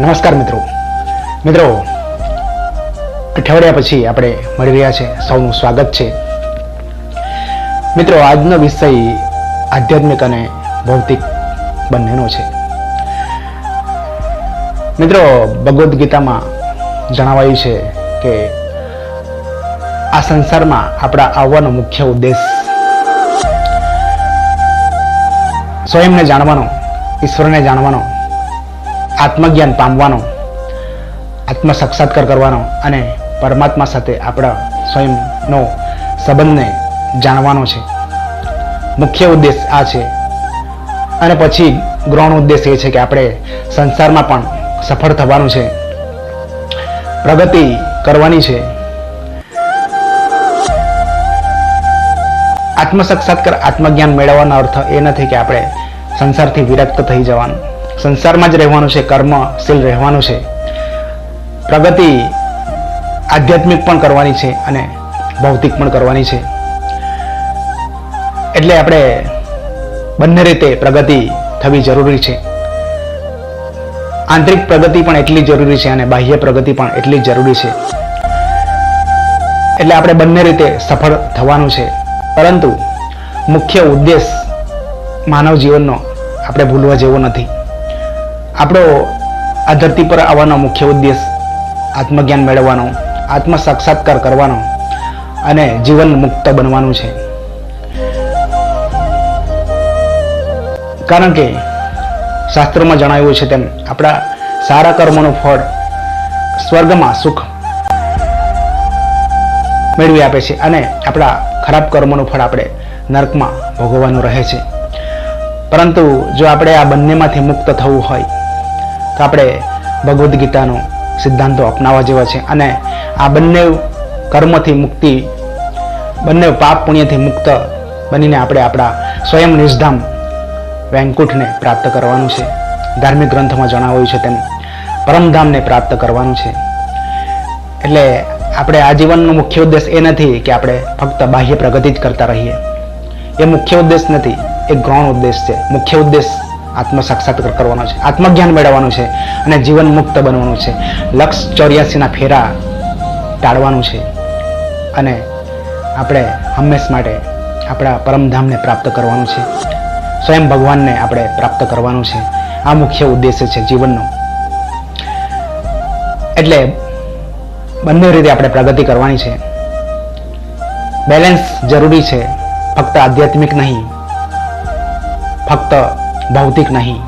નમસ્કાર મિત્રો. મિત્રો, અઠવાડિયા પછી આપણે મળી રહ્યા છે. સૌનું સ્વાગત છે. મિત્રો, આજનો વિષય આધ્યાત્મિક અને ભૌતિક બંનેનો છે. મિત્રો, ભગવદ્ ગીતામાં જણાવાયું છે કે આ સંસારમાં આપણા આવવાનો મુખ્ય ઉદ્દેશ સ્વયંને જાણવાનો, ઈશ્વરને જાણવાનો આત્મજ્ઞાન પામવાનો આત્મ સાક્ષાત્કાર કરવાનો અને પરમાત્મા સાથે આપણા સ્વયંનો સંબંધને જાણવાનો છે. મુખ્ય ઉદ્દેશ આ છે. અને પછી ગ્રહણ ઉદ્દેશ એ છે કે આપણે સંસારમાં પણ સફળ થવાનું છે. પ્રગતિ કરવાની છે. આત્મ સાક્ષાત્કાર આત્મજ્ઞાન મેળવવાનો અર્થ એ નથી કે આપણે સંસારથી વિરક્ત થઈ જવાનું. સંસારમાં જ રહેવાનું છે, કર્મશીલ રહેવાનું છે. પ્રગતિ આધ્યાત્મિક પણ કરવાની છે અને ભૌતિક પણ કરવાની છે. એટલે આપણે બંને રીતે પ્રગતિ થવી જરૂરી છે. આંતરિક પ્રગતિ પણ એટલી જરૂરી છે અને બાહ્ય પ્રગતિ પણ એટલી જરૂરી છે. એટલે આપણે બંને રીતે સફળ થવાનું છે. પરંતુ મુખ્ય ઉદ્દેશ માનવ જીવનનો આપણે ભૂલવા જેવો નથી. આપણો આ ધરતી પર આવવાનો મુખ્ય ઉદ્દેશ આત્મજ્ઞાન મેળવવાનો આત્મ સાક્ષાત્કાર કરવાનો અને જીવન મુક્ત બનવાનું છે. કારણ કે શાસ્ત્રોમાં જણાવ્યું છે તેમ આપણા સારા કર્મોનું ફળ સ્વર્ગમાં સુખ મેળવી આપે છે અને આપણા ખરાબ કર્મોનું ફળ આપણે નર્કમાં ભોગવવાનું રહે છે. પરંતુ જો આપણે આ બંનેમાંથી મુક્ત થવું હોય તો આપણે ભગવદ્ ગીતાનો સિદ્ધાંતો અપનાવવા જેવા છે. અને આ બંને કર્મથી મુક્તિ, બંને પાપ પુણ્યથી મુક્ત બનીને આપણે આપણા સ્વયં નિષ્ધામ વૈકુંઠને પ્રાપ્ત કરવાનું છે. ધાર્મિક ગ્રંથમાં જણાવ્યું છે તેમ પરમધામને પ્રાપ્ત કરવાનું છે. એટલે આપણે આ જીવનનો મુખ્ય ઉદ્દેશ એ નથી કે આપણે ફક્ત બાહ્ય પ્રગતિ જ કરતા રહીએ. એ મુખ્ય ઉદ્દેશ નથી, એ ગૌણ ઉદ્દેશ છે. મુખ્ય ઉદ્દેશ આત્મ સાક્ષાત્કાર કરવાનો છે, આત્મજ્ઞાન મેળવવાનું છે અને જીવન મુક્ત બનવાનું છે. લક્ષ ચોર્યાસીના ફેરા ટાળવાનું છે અને આપણે હંમેશ માટે આપણા પરમધામને પ્રાપ્ત કરવાનું છે. સ્વયં ભગવાનને આપણે પ્રાપ્ત કરવાનું છે. આ મુખ્ય ઉદ્દેશ્ય છે જીવનનો. એટલે બંને રીતે આપણે પ્રગતિ કરવાની છે. બેલેન્સ જરૂરી છે. ફક્ત આધ્યાત્મિક નહીં, ફક્ત ભૌતિક નહીં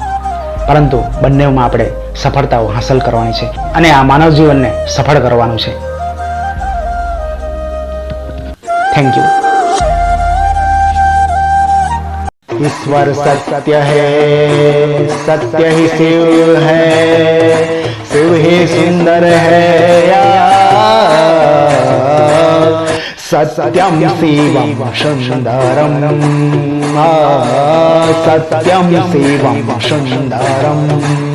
પરંતુ બંનેમાં આપણે સફળતાઓ હાંસલ કરવાની છે અને આ માનવ જીવનને સફળ કરવાનું છે થેન્ક યુ ईश्वर सत्य है सत्य ही शिव है शिव ही सुंदर है यार सत्यम शिवम सुंदरम आ, सत्यम शिवम सुंदरम